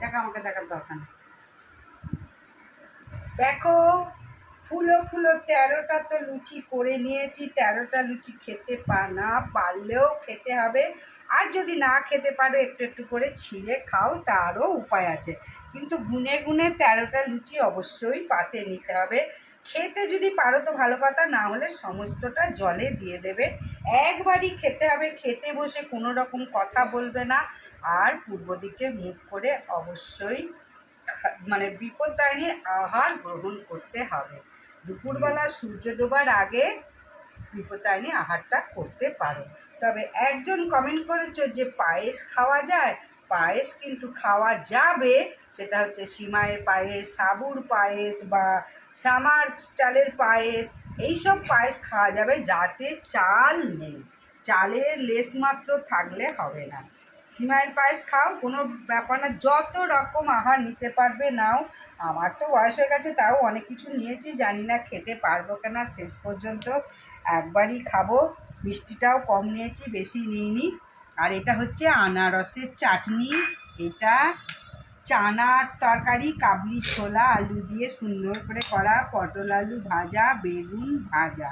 দেখো, আমাকে দেখার দরকার নেই। দেখো, ফুলো ফুলো, তেরোটা তো লুচি করে নিয়েছি, তেরোটা লুচি খেতে পা, না পারলেও খেতে হবে। আর যদি না খেতে পারো, একটু একটু করে ছিঁড়ে খাও, তারও উপায় আছে। কিন্তু গুনে গুনে তেরোটা লুচি অবশ্যই পাতে নিতে হবে। খেতে যদি পারো তো ভালো কথা, না হলে সমস্তটা জলে দিয়ে দেবে। একবারই খেতে হবে, খেতে বসে কোনো রকম কথা বলবে না। আর পূর্ব দিকে মুখ করে অবশ্যই মানে বিপদায়নীর আহার গ্রহণ করতে হবে। দুপুরবেলা সূর্য ডোবার আগে বিপদায়নী আহারটা করতে পারো। তবে একজন কমেন্ট করেছ যে পায়েস খাওয়া যায় পায়েস কিন্তু খাওয়া যাবে সেটা হচ্ছে সিমাইয়ের পায়েস সাবুর পায়েস বা সামার চালের পায়েস এইসব পায়েস খাওয়া যাবে যাতে চাল নেই। চালের লেশ মাত্র থাকলে হবে না। সিমাইয়ের পায়েস খাও, কোনো ব্যাপার না, যত রকম আহার নিতে পারবে নাও। আমার তো বয়স হয়ে গেছে, তাও অনেক কিছু নিয়েছি, জানি না খেতে পারব কিনা, শেষ পর্যন্ত একবারই খাব। মিষ্টিটাও কম নিয়েছি, বেশি নিইনি। আর এটা হচ্ছে আনারসের চাটনি। এটা চানার তরকারি, কাবলি ছোলা, আলু দিয়ে সুন্দর করে করা, পটল আলু ভাজা, বেগুন ভাজা।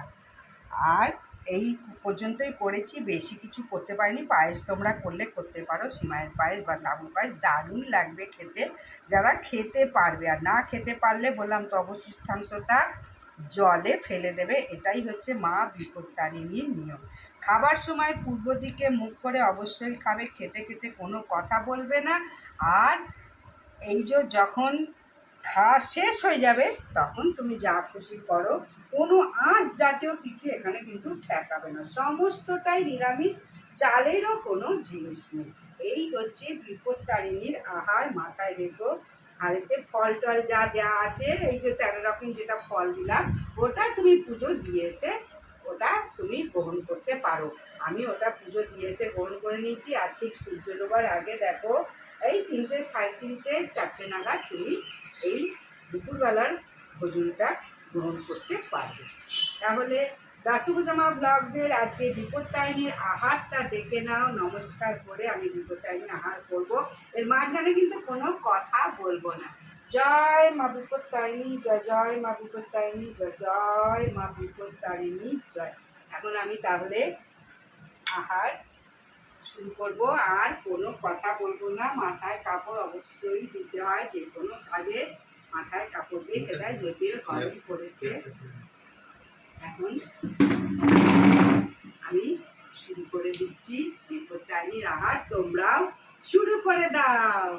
আর এই পর্যন্তই করেছি, বেশি কিছু করতে পারিনি। পায়েস তোমরা করলে করতে পারো, সিমাইয়ের পায়েস বা সাবুর পায়েস, দারুণ লাগবে খেতে। যারা খেতে পারবে আর না খেতে পারলে বললাম তো অবশিষ্টাংশটা জলে ফেলে দেবে, এটাই হচ্ছে মা বিপত্তারিণীর নিয়ম। খাবার সময় পূর্ব দিকে মুখ করে অবশ্যই খাবে, খেতে খেতে কোনো কথা বলবে না। আর এই যে যখন খাওয়া শেষ হয়ে যাবে, তখন তুমি যা খুশি করো। কোনো আঁশ জাতীয় কিছু এখানে কিন্তু ঠেকাবে না। সমস্তটাই নিরামিষ, চালেরও কোনো জিনিস নেই। এই হচ্ছে বিপত্তারিণীর আহার, মাথায় রেখো। আর এতে ফল টল যা দেওয়া আছে, এই যে তেরো রকম যেটা ফল দিলাম, ওটা তুমি পুজো দিয়ে এসে, ওটা তুমি গ্রহণ করতে পারো। আমি ওটা পুজো দিয়ে এসে গ্রহণ করে নিয়েছি। আর ঠিক সূর্য ডোবার আগে দেখো, এই তিনটে, সাড়ে তিনটে, চারটে নাগাদ তুমি এই দুপুরবেলার ভোজনটা গ্রহণ করতে পারবে। তাহলে দাসুগুজামা ব্লগসের আজকে বিপত্তায়নীর আহারটা দেখে নাও, নমস্কার করে আমি বিপত্তায়নী আহার করব। এর মাঝখানে কিন্তু কোনো কথা বলব না। জয় মা বিপত্তারিণী জয় জয় মা বিপত্তারিণী জয় জয় মা বিপত্তারিণী জয়। এখন আমি তাহলে আহার শুরু করব। আর কোনো কথা বলব না। মাথায় কাপড় অবশ্যই দিতে হয়, যে কোনো কাজে মাথায় কাপড় দিয়ে খেতে যদিও গরম পড়েছে এখন আমি শুরু করে দিচ্ছি। এরপর বিপত্তারিণীর আহার তোমরাও শুরু করে দাও।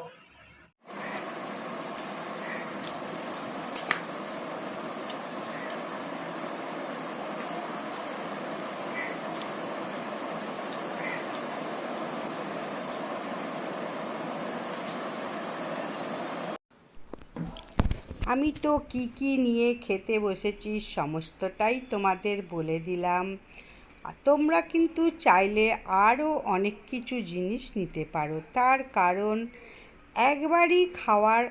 আমি তো কি কি নিয়ে খেতে বসেছি সমস্তটাই তোমাদের বলে দিলাম। তোমরা কিন্তু চাইলে আরও অনেক কিছু জিনিস নিতে পারো। তার কারণ একবারই খাওয়ার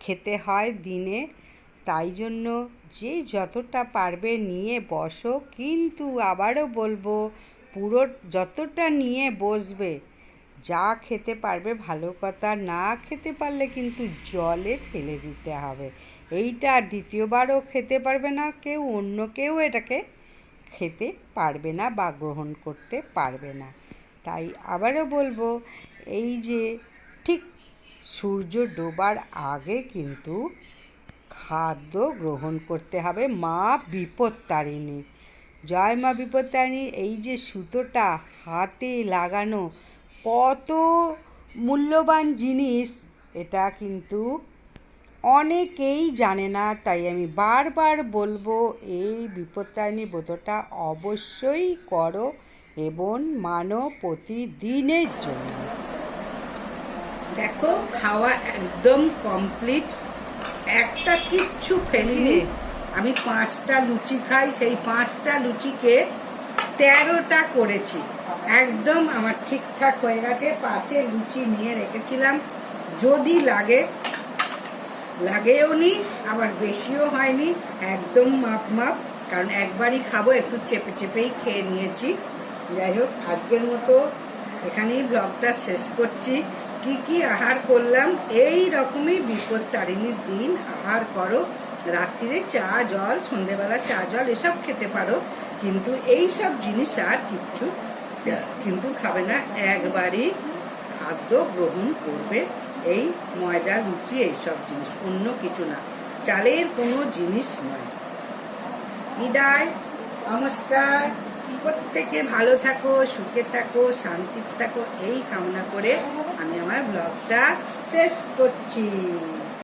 খেতে হয় দিনে, তাই জন্য যে যতটা পারবে নিয়ে বসো। কিন্তু আবারও বলব, পুরো যতটা নিয়ে বসবে যা খেতে পারবে, ভালো কথা না খেতে পারলে কিন্তু জলে ফেলে দিতে হবে। এইটা দ্বিতীয়বারও খেতে পারবে না কেউ, অন্য কেউ এটাকে খেতে পারবে না বা গ্রহণ করতে পারবে না। তাই আবারও বলব, এই যে ঠিক সূর্য ডোবার আগে কিন্তু খাদ্য গ্রহণ করতে হবে মা বিপত্তারিণী জয় মা বিপত্তারিণী এই যে সুতোটা হাতে লাগানো কত মূল্যবান জিনিস এটা কিন্তু অনেকেই জানে না তাই আমি বারবার বলব এই বিপত্তারিণী ব্রতটা অবশ্যই করো এবং মানো প্রতিদিনের জন্য। দেখো খাওয়া একদম কমপ্লিট একটা কিচ্ছু ফেলিনি। আমি পাঁচটা লুচি খাই সেই পাঁচটা লুচিকে তেরোটা করেছি। একদম আমার ঠিকঠাক হয়ে গেছে। পাশে লুচি নিয়ে রেখেছিলাম। যদি লাগে, লাগেও নি, আবার বেশিও হয়নি। একদম মাপ মাপ, কারণ একবারই খাব, একটু চেপে চেপেই খেয়ে নিয়েছি। যাই হোক, আজকের মতো এখানেই ব্লগটা শেষ করছি। কি কি আহার করলাম, এই রকমই বিপদ তারিণীর দিন। আহার করো, রাত্রিরে চা, জল, সন্ধেবেলা চা, জল, এসব খেতে পারো। কিন্তু এই সব জিনিস আর কিচ্ছু কিন্তু খাবে না। একবারই খাদ্য গ্রহণ করবে এই ময়দা, লুচি, এইসব জিনিস, অন্য কিছু না। চালের কোনো জিনিস নয়। বিদায়, নমস্কার। প্রত্যেকে ভালো থাকো, সুখে থাকো, শান্তিতে থাকো, এই কামনা করে আমি আমার ব্লগটা শেষ করছি।